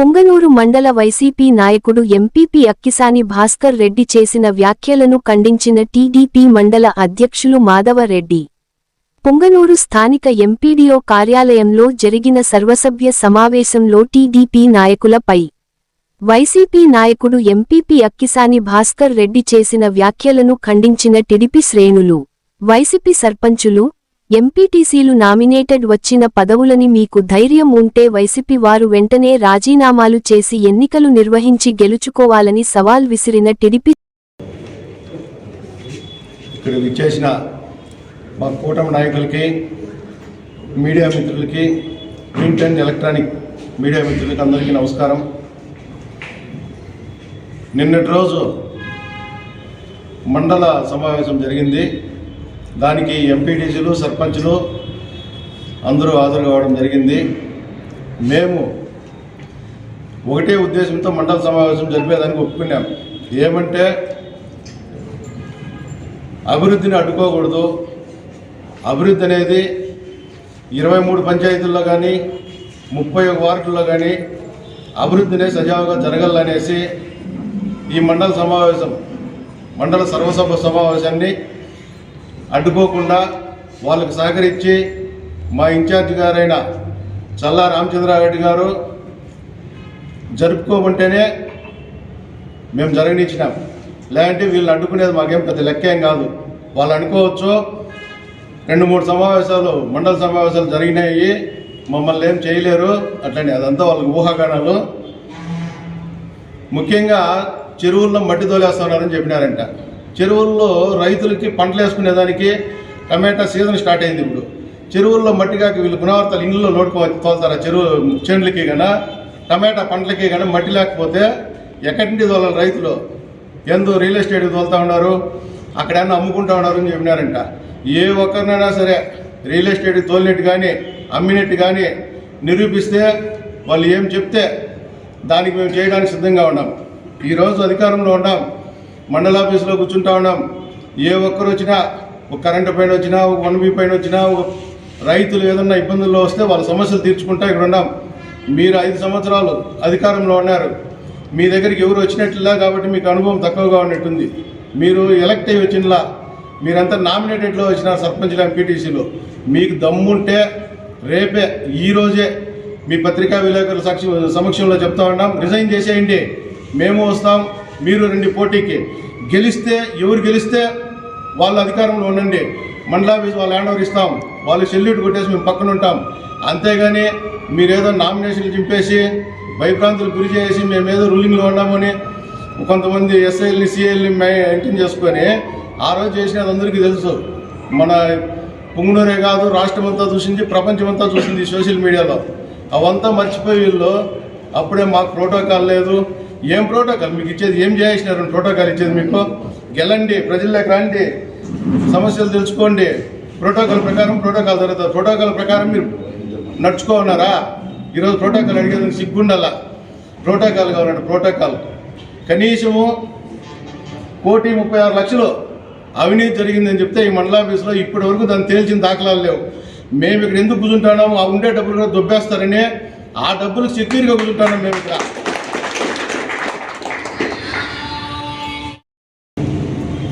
పుంగనూరు మండల వైసీపీ నాయకుడు ఎంపీపీ అక్కిసాని భాస్కర్ రెడ్డి చేసిన వ్యాఖ్యలను ఖండించిన టీడీపీ మండల అధ్యక్షులు మాధవరెడ్డి. పుంగనూరు స్థానిక ఎంపీడీఓ కార్యాలయంలో జరిగిన సర్వసభ్య సమావేశంలో టీడీపీ నాయకులపై వైసీపీ నాయకుడు ఎంపీపీ అక్కిసాని భాస్కర్ రెడ్డి చేసిన వ్యాఖ్యలను ఖండించిన టిడిపి శ్రేణులు వైసీపీ సర్పంచులు ఎంపీటీసీలు నామినేటెడ్ వచ్చిన పదవులని మీకు ధైర్యం ఉంటే వైసీపీ వారు వెంటనే రాజీనామాలు చేసి ఎన్నికలు నిర్వహించి గెలుచుకోవాలని సవాల్ విసిరిన టిడిపి ఇక్కడ విచ్చేసిన మా కూటమి నాయకులకి మీడియా మిత్రులకి ప్రింట్ అండ్ ఎలక్ట్రానిక్ మీడియా మిత్రులకి అందరికీ నమస్కారం. నిన్నటి రోజు మండల సమావేశం జరిగింది. దానికి ఎంపీటీసీలు సర్పంచులు అందరూ హాజరు కావడం జరిగింది. మేము ఒకటే ఉద్దేశంతో మండల సమావేశం జరిపేదానికి ఒప్పుకున్నాం. ఏమంటే అభివృద్ధిని అడ్డుకోకూడదు. అభివృద్ధి అనేది ఇరవై మూడు పంచాయతీల్లో కానీ ముప్పై ఒక వార్డుల్లో కానీ అభివృద్ధినే సజావుగా జరగాలనేసి ఈ మండల సమావేశం మండల సర్వసభ సమావేశాన్ని అడ్డుకోకుండా వాళ్ళకు సహకరించి మా ఇన్ఛార్జి గారైన చల్లా రామచంద్రారెడ్డి గారు జరుపుకోమంటేనే మేము జరగనిచ్చినాం. లేదంటే వీళ్ళు అడ్డుకునేది మాకేం పెద్ద లెక్కేం కాదు. వాళ్ళు అనుకోవచ్చు రెండు మూడు సమావేశాలు మండల సమావేశాలు జరిగినాయి మమ్మల్ని ఏం చేయలేరు అట్లని అదంతా వాళ్ళకి ఊహాగానాలు. ముఖ్యంగా చెరువుల్లో మట్టి తోలేస్తున్నారని చెప్పినారంట. చెరువుల్లో రైతులకి పంటలు వేసుకునేదానికి టమాటా సీజన్ స్టార్ట్ అయింది ఇప్పుడు. చెరువుల్లో మట్టి కాక వీళ్ళు గుణవర్తలు ఇళ్ళలో నోడుకో తోలుతారు? చెరువు చేనులకి కానీ టమాటా పంటలకి కానీ మట్టి లేకపోతే ఎక్కడి నుండి తోలాలి రైతులు? ఎందు రియల్ ఎస్టేట్కి తోలుతా ఉన్నారు? అక్కడైనా అమ్ముకుంటా ఉన్నారు అని చెప్పినారంట. ఏ ఒక్కరినైనా సరే రియల్ ఎస్టేట్కి తోలినట్టు కానీ అమ్మినట్టు కానీ నిరూపిస్తే వాళ్ళు ఏం చెప్తే దానికి మేము చేయడానికి సిద్ధంగా ఉన్నాం. ఈరోజు అధికారంలో ఉన్నాం. మండల ఆఫీసులో కూర్చుంటా ఉన్నాం. ఏ ఒక్కరు వచ్చినా ఒక కరెంటు పైన వచ్చినా ఒక వన్ బీ పైన వచ్చినా ఒక రైతులు ఏదన్నా ఇబ్బందుల్లో వస్తే వాళ్ళ సమస్యలు తీర్చుకుంటా ఇక్కడ ఉన్నాం. మీరు ఐదు సంవత్సరాలు అధికారంలో ఉన్నారు. మీ దగ్గరికి ఎవరు వచ్చినట్లా కాబట్టి మీకు అనుభవం తక్కువగా ఉన్నట్టుంది. మీరు ఎలక్ట్ అయ్యి వచ్చినలా మీరంతా నామినేటెడ్లో వచ్చిన సర్పంచ్లు ఎంపీటీసీలో. మీకు దమ్ముంటే రేపే ఈరోజే మీ పత్రికా విలేకరుల సాక్షి సమక్షంలో చెప్తా ఉన్నాం. రిజైన్ చేసేయండి. మేము వస్తాం. మీరు రండి పోటీకి. గెలిస్తే ఎవరు గెలిస్తే వాళ్ళ అధికారంలో ఉండండి. మండలాఫీస్ వాళ్ళు హ్యాండ్ ఓవర్ ఇస్తాం. వాళ్ళు సెల్యూట్ కొట్టేసి మేము పక్కన ఉంటాం. అంతేగాని మీరేదో నామినేషన్లు చింపేసి భయభ్రాంతులు గురి చేసి మేమేదో రూలింగ్లో ఉన్నామని కొంతమంది ఎస్ఐల్ని సిఐల్ని మెయింటైన్ చేసుకొని ఆ రోజు చేసినది అందరికీ తెలుసు. మన పుంగునూరే కాదు రాష్ట్రం అంతా చూసింది ప్రపంచం అంతా చూసింది సోషల్ మీడియాలో. అవంతా మర్చిపోయి వీళ్ళు అప్పుడే మాకు ప్రోటోకాల్ లేదు. ఏం ప్రోటోకాల్? మీకు ఇచ్చేది ఏం చేసినారు ప్రోటోకాల్ ఇచ్చేది మీకు? గెలండి ప్రజల్లోకి రండి. సమస్యలు తెలుసుకోండి. ప్రోటోకాల్ ప్రకారం ప్రోటోకాల్ తర్వాత ప్రోటోకాల్ ప్రకారం మీరు నడుచుకోన్నారా ఈరోజు ప్రోటోకాల్ అడిగేది సిగ్గుండాల? ప్రోటోకాల్ కావాలంటే ప్రోటోకాల్. కనీసము కోటి ముప్పై ఆరు లక్షలు అవినీతి జరిగిందని చెప్తే ఈ మండలాఫీసులో ఇప్పటి వరకు దాన్ని తేల్చిన దాఖలాలు లేవు. మేము ఇక్కడ ఎందుకు కూర్చుంటాము ఆ ఉండే డబ్బులు కూడా దొబ్బేస్తారని ఆ డబ్బులు సెక్యూర్గా కూర్చుంటాం మేము ఇక్కడ.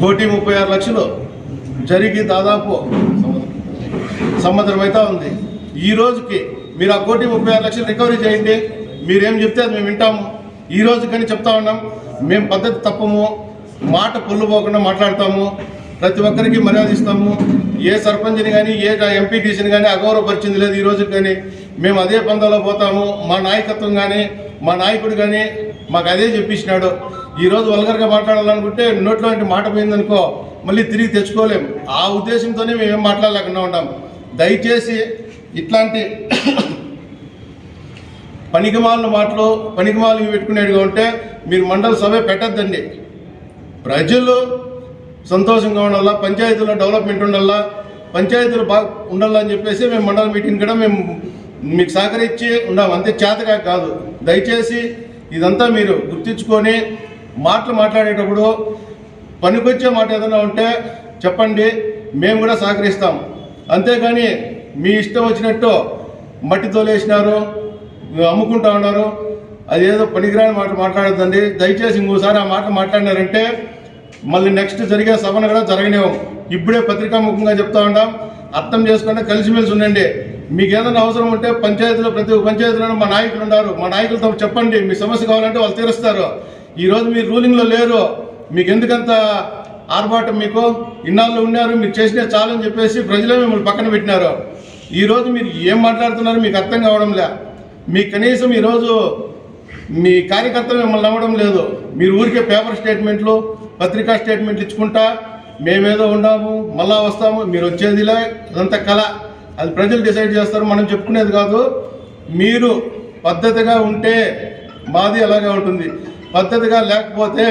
కోటి ముప్పై ఆరు లక్షలు జరిగి దాదాపు సంవత్సరం అయితే ఉంది. ఈ రోజుకి మీరు ఆ కోటి ముప్పై ఆరు లక్షలు రికవరీ చేయండి. మీరేం చెప్తే అది మేము వింటాము. ఈ రోజు కానీ చెప్తా ఉన్నాం. మేము పద్ధతి తప్పము. మాట పొల్లు పోకుండా మాట్లాడతాము. ప్రతి ఒక్కరికి మర్యాద ఇస్తాము. ఏ సర్పంచ్ని కానీ ఏ ఎంపీటీసీని కానీ అగౌరవపరిచింది లేదు ఈ రోజు కానీ. మేము అదే పందాలో పోతాము. మా నాయకత్వం కానీ మా నాయకుడు కానీ మాకు అదే చెప్పించినాడు ఈరోజు వల్గర్గా మాట్లాడాలనుకుంటే నోట్లో మాట పోయిందనుకో మళ్ళీ తిరిగి తెచ్చుకోలేం. ఆ ఉద్దేశంతోనే మేమేం మాట్లాడలేకుండా ఉంటాం దయచేసి ఇట్లాంటి పనికిమాలిన మాటలు పనికిమాలు పెట్టుకునేట్టుగా ఉంటే మీరు మండల సభ పెట్టద్దండి. ప్రజలు సంతోషంగా ఉండాలా పంచాయతీలో డెవలప్మెంట్ ఉండాలా పంచాయతీలు బాగా ఉండాలని చెప్పేసి మేము మండల మీటింగ్ కూడా మేము మీకు సహకరించి ఉన్నాం. అంతే చేతగా కాదు. దయచేసి ఇదంతా మీరు గుర్తించుకొని మాటలు మాట్లాడేటప్పుడు పనికొచ్చే మాట ఏదైనా ఉంటే చెప్పండి మేము కూడా సహకరిస్తాం. అంతేగాని మీ ఇష్టం వచ్చినట్టు మట్టి తోలేసినారు అమ్ముకుంటా ఉన్నారు అదేదో పనికిరాని మాట మాట్లాడద్దండి. దయచేసి ఇంకోసారి ఆ మాట మాట్లాడినారంటే మళ్ళీ నెక్స్ట్ జరిగే సభను కూడా జరగనివ్వం. ఇప్పుడే పత్రికాముఖంగా చెప్తా ఉన్నాం. అర్థం చేసుకుంటే కలిసిమెలిసి ఉండండి. మీకు ఏదైనా అవసరం ఉంటే పంచాయతీలో ప్రతి పంచాయతీలో మా నాయకులు ఉన్నారు మా నాయకులతో చెప్పండి మీ సమస్య కావాలంటే వాళ్ళు తీరుస్తారు. ఈరోజు మీరు రూలింగ్లో లేరు. మీకు ఎందుకంత ఆర్భాటం మీకు? ఇన్నాళ్ళు ఉన్నారు మీరు చేసిన చాలని చెప్పేసి ప్రజలే మిమ్మల్ని పక్కన పెట్టినారు. ఈరోజు మీరు ఏం మాట్లాడుతున్నారో మీకు అర్థం కావడం లే. మీకు కనీసం ఈరోజు మీ కార్యకర్తలు మిమ్మల్ని నమ్మడం లేదు. మీరు ఊరికే పేపర్ స్టేట్మెంట్లు పత్రికా స్టేట్మెంట్లు ఇచ్చుకుంటా మేమేదో ఉన్నాము మళ్ళా వస్తాము మీరు వచ్చేదిలే అదంతా కళ. అది ప్రజలు డిసైడ్ చేస్తారు మనం చెప్పుకునేది కాదు. మీరు పద్ధతిగా ఉంటే మాది అలాగే ఉంటుంది. పద్ధతిగా లేకపోతే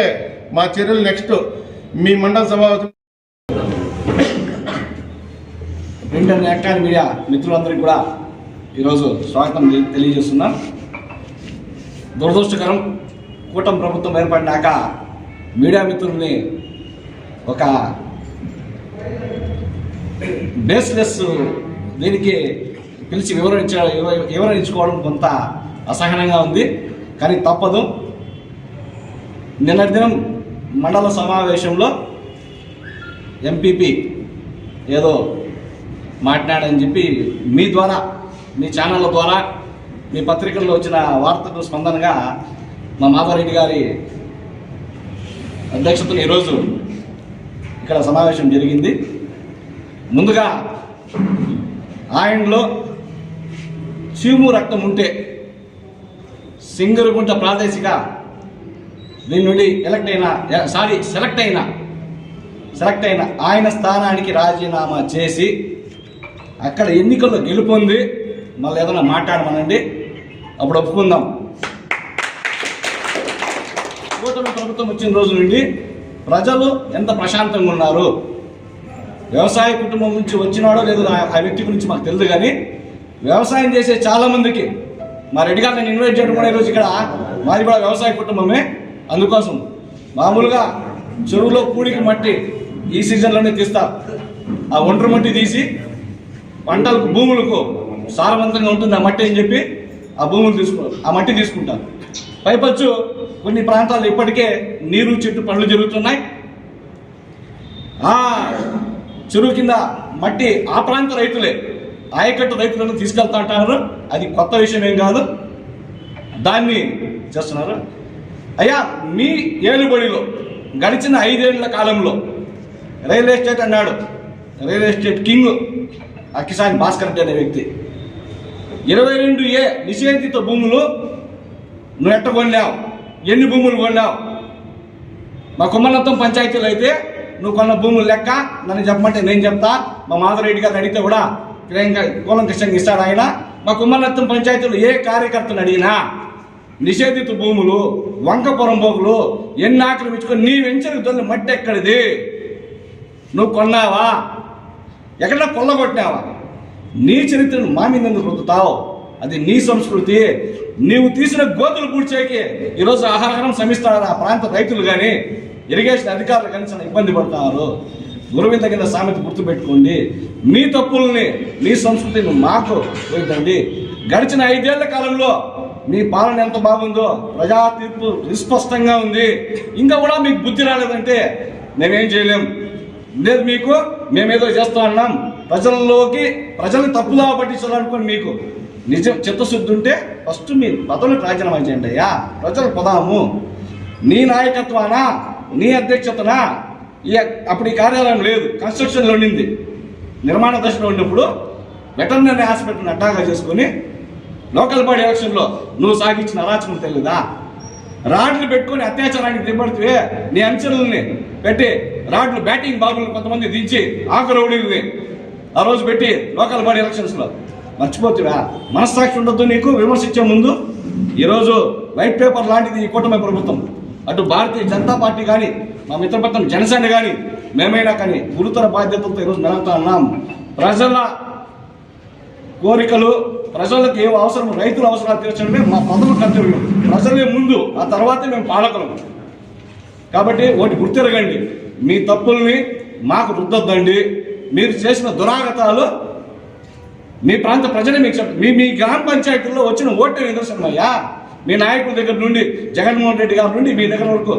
మా చర్యలు నెక్స్ట్ మీ మండల సభ ప్రింట్ ఎలక్ట్రానిక్ మీడియా మిత్రులందరికీ కూడా ఈరోజు స్వాగతం తెలి- తెలియజేస్తున్నాం. దురదృష్టకరం కూటమి ప్రభుత్వం ఏర్పడినాక మీడియా మిత్రుల్ని ఒక బేస్లెస్ దీనికి పిలిచి వివరించ వివరించుకోవడం కొంత అసహనంగా ఉంది. కానీ తప్పదు. నిన్నటి దినం మండల సమావేశంలో ఎంపీపీ ఏదో మాట్లాడని చెప్పి మీ ద్వారా మీ ఛానళ్ళ ద్వారా మీ పత్రికల్లో వచ్చిన వార్తకు స్పందనగా మా మాధవరెడ్డి గారి అధ్యక్షతను ఈరోజు ఇక్కడ సమావేశం జరిగింది. ముందుగా ఆయనలో చీము రక్తం ఉంటే సింగరుగుంట ప్రాదేశిక దీని నుండి ఎలక్ట్ అయిన సారీ సెలెక్ట్ అయిన సెలెక్ట్ అయిన ఆయన స్థానానికి రాజీనామా చేసి అక్కడ ఎన్నికల్లో గెలుపొంది మళ్ళీ ఏదైనా మాట్లాడమనండి. అప్పుడు ఒప్పుకుందాం. కూటమి ప్రభుత్వం వచ్చిన రోజు నుండి ప్రజలు ఎంత ప్రశాంతంగా ఉన్నారు? వ్యవసాయ కుటుంబం నుంచి వచ్చినాడో లేదో ఆ- వ్యక్తి గురించి మాకు తెలియదు కానీ వ్యవసాయం చేసే చాలా మందికి మా రెడ్డి గారు నేను ఇన్వైట్ చేయడం కూడా ఈరోజు ఇక్కడ మాది కూడా వ్యవసాయ కుటుంబమే. అందుకోసం మామూలుగా చెరువులో పూడికి మట్టి ఈ సీజన్లోనే తీస్తారు ఆ ఒంటరి మట్టి తీసి పంటలకు భూములకు సారవంతంగా ఉంటుంది ఆ మట్టి అని చెప్పి ఆ భూములు తీసుకు ఆ మట్టి తీసుకుంటారు పైపచ్చు కొన్ని ప్రాంతాల్లో ఇప్పటికే నీరు చెట్టు పనులు జరుగుతున్నాయి. ఆ చెరువు కింద మట్టి ఆ ప్రాంత రైతులే ఆయకట్టు రైతులను తీసుకెళ్తా అంటారు అది కొత్త విషయం ఏం కాదు. దాన్ని చేస్తున్నారు? అయ్యా మీ ఏలుబడిలో గడిచిన ఐదేళ్ళ కాలంలో రియల్ ఎస్టేట్ అన్నాడు. Real estate king Akkisani Bhaskar Reddy అనే వ్యక్తి. ఇరవై రెండు ఏ నిషేధిత భూములు నువ్వు ఎట్ట కొన్నావు? ఎన్ని భూములు కొన్నావు? మా కుమ్మనత్తం పంచాయతీలో అయితే నువ్వు కొన్న భూములు లెక్క నన్ను చెప్పమంటే నేను చెప్తా. మా మాధవరెడ్డి గారు అడిగితే కూడా ప్రియాంక కూలంకృష్ణంగా ఇస్తాడు ఆయన. మా కుమ్మనత్తం పంచాయతీలో ఏ కార్యకర్తను అడిగినా నిషేధిత భూములు వంక భూములు ఎన్ని ఆక్రమించుకొని నీ వెంచరు దొల్లి మట్టి ఎక్కడిది? నువ్వు కొన్నావా? ఎక్కడ కొల్లగొట్టినావా? నీ చరిత్రను మా మీద రుద్దుతావు? అది నీ సంస్కృతి. నీవు తీసిన గోతులు పూడ్చేకి ఈరోజు ఆహారం శ్రమిస్తారు ఆ ప్రాంత రైతులు కానీ ఇరిగేషన్ అధికారులు కానీ చాలా ఇబ్బంది పడుతున్నారు గురువింద కింద సామెత గుర్తుపెట్టుకోండి. మీ తప్పుల్ని మీ సంస్కృతిని మాకు వద్దండి గడిచిన ఐదేళ్ళ కాలంలో మీ పాలన ఎంత బాగుందో ప్రజా తీర్పు విస్పష్టంగా ఉంది. ఇంకా కూడా మీకు బుద్ధి రాలేదంటే మేమేం చేయలేం. లేదు మీకు మేమేదో చేస్తా ఉన్నాం. ప్రజల్లోకి ప్రజల్ని తప్పుదా పట్టించాలనుకోండి మీకు నిజం చిత్తశుద్ధి ఉంటే ఫస్ట్ మీ పదవులకు రాజీనామా చేయండి అయ్యా. ప్రజలు పదాము. నీ నాయకత్వానా? నీ అధ్యక్షతనా? ఈ అప్పుడు ఈ కార్యాలయం లేదు. కన్స్ట్రక్షన్లో ఉండింది. నిర్మాణ దశలో ఉన్నప్పుడు వెటర్నరీ హాస్పిటల్ని అడ్డాగా చేసుకొని లోకల్ బాడీ ఎలక్షన్లో నువ్వు సాగించిన అరాచకం తెలియదా రాడ్లు పెట్టుకొని అత్యాచారానికి దిగబడితే నీ అంచనల్ని పెట్టి రాడ్లు బ్యాటింగ్ బాబులను కొంతమంది దించి ఆకు ఆ రోజు పెట్టి లోకల్ బాడీ ఎలక్షన్స్లో మర్చిపోతువా మనస్సాక్షి ఉండొద్దు నీకు విమర్శించే ముందు. ఈరోజు వైట్ పేపర్ లాంటిది ఈ కూటమి ప్రభుత్వం. అటు భారతీయ జనతా పార్టీ కానీ మా మిత్రపత్రం జనసేన కానీ మేమైనా కానీ గురుతర బాధ్యతలతో ఈరోజు మెరుగుతా ఉన్నాం ప్రజల కోరికలు ప్రజలకు ఏం అవసరం రైతుల అవసరాలు తీర్చడమే మా ప్రథమ కర్తవ్యం. ప్రజలే ముందు ఆ తర్వాతే మేము పాలకులం కాబట్టి ఒకటి గుర్తిరగండి మీ తప్పుల్ని మాకు రుద్దొద్దండి. మీరు చేసిన దురాగతాలు మీ ప్రాంత ప్రజలే మీకు మీ మీ గ్రామ పంచాయతీల్లో వచ్చిన ఓటు నిదర్శనమయ్యా మీ నాయకుల దగ్గర నుండి జగన్మోహన్ రెడ్డి గారి నుండి మీ దగ్గర వరకు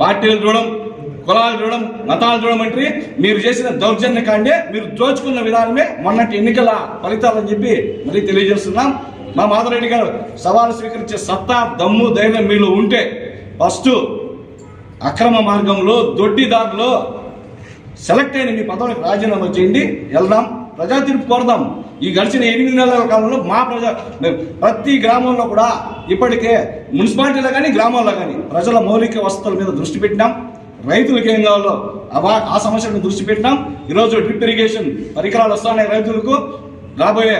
పార్టీలు చూడడం కులాలు చూడడం మతాలు చూడడం అంటే మీరు చేసిన దౌర్జన్య కాండే మీరు దోచుకున్న విధానమే మొన్నటి ఎన్నికల ఫలితాలు చెప్పి మరీ తెలియజేస్తున్నాం. మా మాధవరెడ్డి గారు సవాలు స్వీకరించే సత్తా దమ్ము ధైర్యం మీలో ఉంటే ఫస్ట్ అక్రమ మార్గంలో దొడ్డిదారులో సెలెక్ట్ అయిన మీ పదవికి రాజీనామా చేయండి వెళ్దాం ప్రజా తీర్పు కోరదాం. ఈ గడిచిన ఎనిమిది నెలల కాలంలో మా ప్రజా ప్రతి గ్రామంలో కూడా ఇప్పటికే మున్సిపాలిటీలో కానీ గ్రామాల్లో కానీ ప్రజల మౌలిక వసతుల మీద దృష్టి పెట్టినాం. రైతులకు ఏం కావాలో అవా ఆ సమస్యలను దృష్టి పెట్టినాం. ఈరోజు డ్రిప్ ఇరిగేషన్ పరికరాలు వస్తున్నాయి రైతులకు. రాబోయే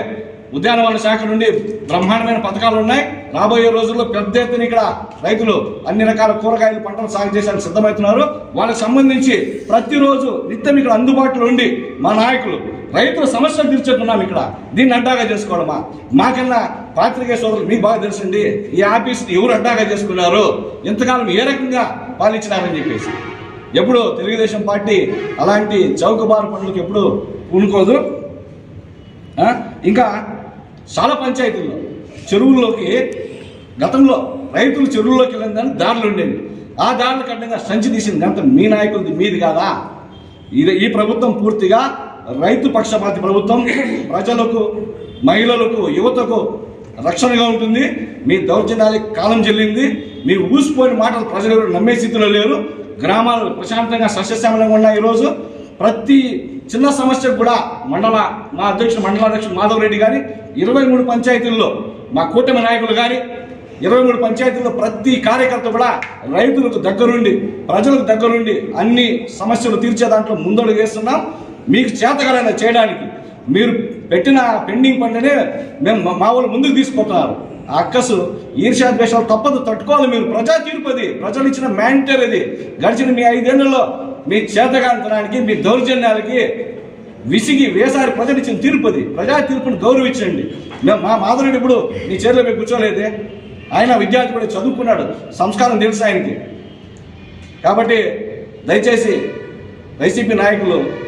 ఉద్యానవన శాఖ నుండి బ్రహ్మాండమైన పథకాలు ఉన్నాయి. రాబోయే రోజుల్లో పెద్ద ఎత్తున ఇక్కడ రైతులు అన్ని రకాల కూరగాయలు పంటలు సాగు చేసేందుకు సిద్ధమవుతున్నారు. వాళ్ళకి సంబంధించి ప్రతిరోజు నిత్యం ఇక్కడ అందుబాటులో ఉండి మా నాయకులు రైతుల సమస్యలు తీర్చుకున్నాం ఇక్కడ. దీన్ని అడ్డాగా చేసుకోవడమా? మాకన్నా పాత్రికేయ సోదరులు మీకు బాగా తెలుసండి. ఈ ఆఫీస్ని ఎవరు అడ్డాగా చేసుకున్నారు? ఇంతకాలం ఏ రకంగా పాలించినారని చెప్పేసి. ఎప్పుడు తెలుగుదేశం పార్టీ అలాంటి చౌకబారు పనులకు ఎప్పుడు పూనుకోదు. ఇంకా చాలా పంచాయతీల్లో చెరువుల్లోకి గతంలో రైతులు చెరువుల్లోకి వెళ్ళిందని దారులు ఉండేవి. ఆ దారులకు అడ్డంగా సంచి తీసింది అంత మీ నాయకులది మీది కాదా? ఇది ఈ ప్రభుత్వం పూర్తిగా రైతు పక్షపాతి ప్రభుత్వం ప్రజలకు మహిళలకు యువతకు రక్షణగా ఉంటుంది. మీ దౌర్జన్యానికి కాలం చెల్లింది. మీ ఊసిపోయిన మాటలు ప్రజలు ఎవరు నమ్మే స్థితిలో లేరు. గ్రామాలు ప్రశాంతంగా సస్యశ్యామలంగా ఉన్నాయి ఈరోజు. ప్రతి చిన్న సమస్యకు కూడా మండల మా అధ్యక్షుడు మండలాధ్యక్షుడు మాధవ్ రెడ్డి గారి ఇరవై మూడు పంచాయతీల్లో మా కూటమి నాయకులు కానీ ఇరవై మూడు పంచాయతీల్లో ప్రతి కార్యకర్త కూడా రైతులకు దగ్గరుండి ప్రజలకు దగ్గరుండి అన్ని సమస్యలు తీర్చే దాంట్లో ముందడుగు వేస్తున్నాం. మీకు చేతగలన చేయడానికి మీరు పెట్టిన పెండింగ్ పనులనే మేము మా- మా వాళ్ళు ముందుకు తీసుకుపోతున్నారు. ఆ అక్కసు ఈర్ష్యాద్వేషాలు తప్పదు తట్టుకోవాలి మీరు. ప్రజా తీర్పది ప్రజలు ఇచ్చిన మ్యాండేట్ ఇది గడిచిన మీ ఐదేళ్ళలో మీ చేతగాంతనానికి మీ దౌర్జన్యాలకి విసిగి వేసారి ప్రజలు ఇచ్చిన తీర్పది ప్రజా తీర్పును గౌరవించండి. మేము మా మాధురుడు ఇప్పుడు నీ చేతిలో మేము కూర్చోలేదే. ఆయన విద్యార్థి కూడా చదువుకున్నాడు. సంస్కారం తెలుసు ఆయనకి. కాబట్టి దయచేసి వైసీపీ నాయకులు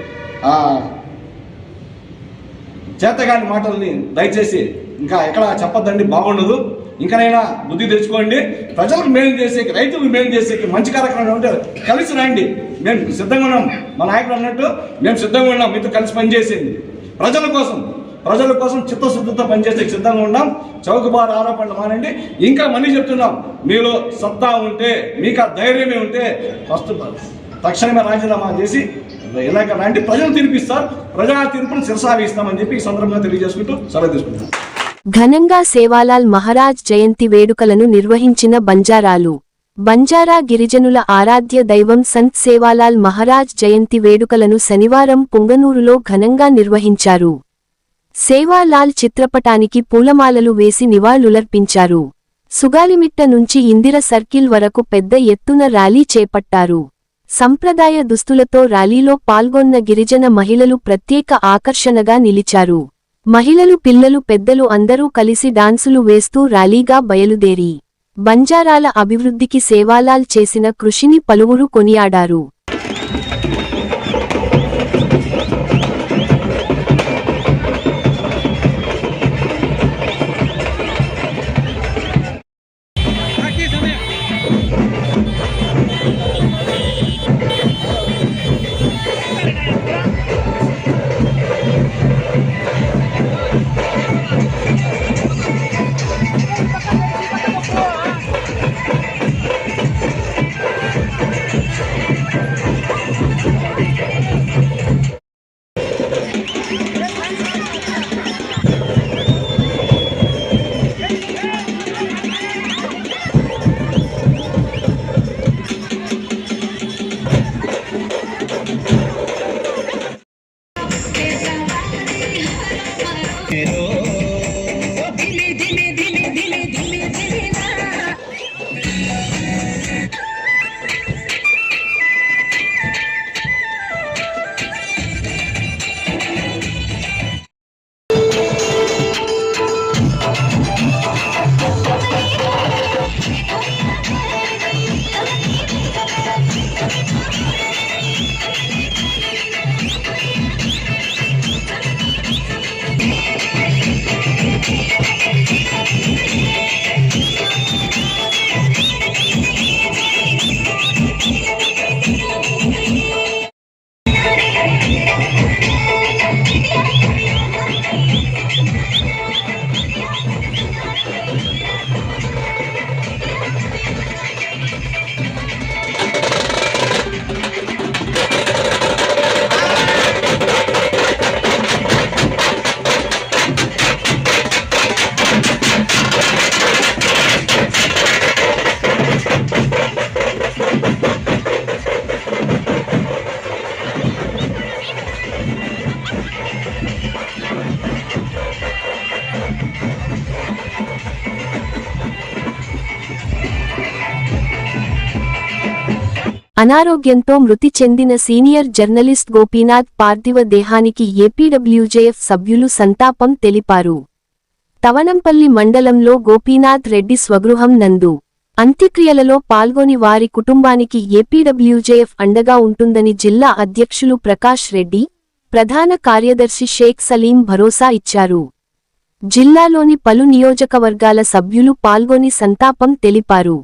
చేతగాని మాటల్ని దయచేసి ఇంకా ఎక్కడ చెప్పొద్దండి బాగుండదు. ఇంకనైనా బుద్ధి తెచ్చుకోండి. ప్రజలకు మేలు చేసేకి రైతులకు మేలు చేసేకి మంచి కార్యక్రమం ఉంటే కలిసి రండి. మేము సిద్ధంగా ఉన్నాం. మా నాయకుడు అన్నట్టు మేము సిద్ధంగా ఉన్నాం. మీతో కలిసి పనిచేసేది. ప్రజల కోసం ప్రజల కోసం చిత్తశుద్ధితో పనిచేసే సిద్ధంగా ఉన్నాం. చౌకబారు ఆరోపణలు మానండి. ఇంకా మళ్ళీ చెప్తున్నాం. మీలో సత్తా ఉంటే మీకు ఆ ధైర్యమే ఉంటే ఫస్ట్ తక్షణమే రాజీనామా చేసి ఇలాగ లాంటి ప్రజలు తీర్పిస్తారు. ప్రజా తీర్పును శిరసాగిస్తామని చెప్పి ఈ సందర్భంగా తెలియజేసుకుంటూ సెలవు తీసుకుంటున్నాం. ఘనంగా సేవాలాల్ మహారాజ్ జయంతి వేడుకలను నిర్వహించిన బంజారాలు. బంజారా గిరిజనుల ఆరాధ్య దైవం సంత్ సేవాలాల్ మహారాజ్ జయంతి వేడుకలను శనివారం పుంగనూరులో ఘనంగా నిర్వహించారు. సేవాలాల్ చిత్రపటానికి పూలమాలలు వేసి నివాళులర్పించారు. సుగాలిమిట్ట నుంచి ఇందిర సర్కిల్ వరకు పెద్ద ఎత్తున ర్యాలీ చేపట్టారు. సంప్రదాయ దుస్తులతో ర్యాలీలో పాల్గొన్న గిరిజన మహిళలు ప్రత్యేక ఆకర్షణగా నిలిచారు. మహిళలు పిల్లలు పెద్దలు అందరూ కలిసి డాన్సులు వేస్తూ ర్యాలీగా బయలుదేరి బంజారాల అభివృద్ధికి సేవాలాల్ చేసిన కృషిని పలువురు కొనియాడారు. అనారోగ్యంతో మృతి చెందిన సీనియర్ జర్నలిస్ట్ గోపీనాథ్ పార్థివ దేహానికి ఏపీడబ్ల్యూజేఎఫ్ సభ్యులు సంతాపం తెలిపారు. తవనంపల్లి మండలంలో గోపీనాథ్ రెడ్డి స్వగృహం నందు అంత్యక్రియలలో పాల్గొని వారి కుటుంబానికి ఏపీడబ్ల్యూజేఎఫ్ అండగా ఉంటుందని జిల్లా అధ్యక్షులు ప్రకాష్ రెడ్డి ప్రధాన కార్యదర్శి షేక్ సలీం భరోసా ఇచ్చారు. జిల్లాలోని పలు నియోజకవర్గాల సభ్యులు పాల్గొని సంతాపం తెలిపారు.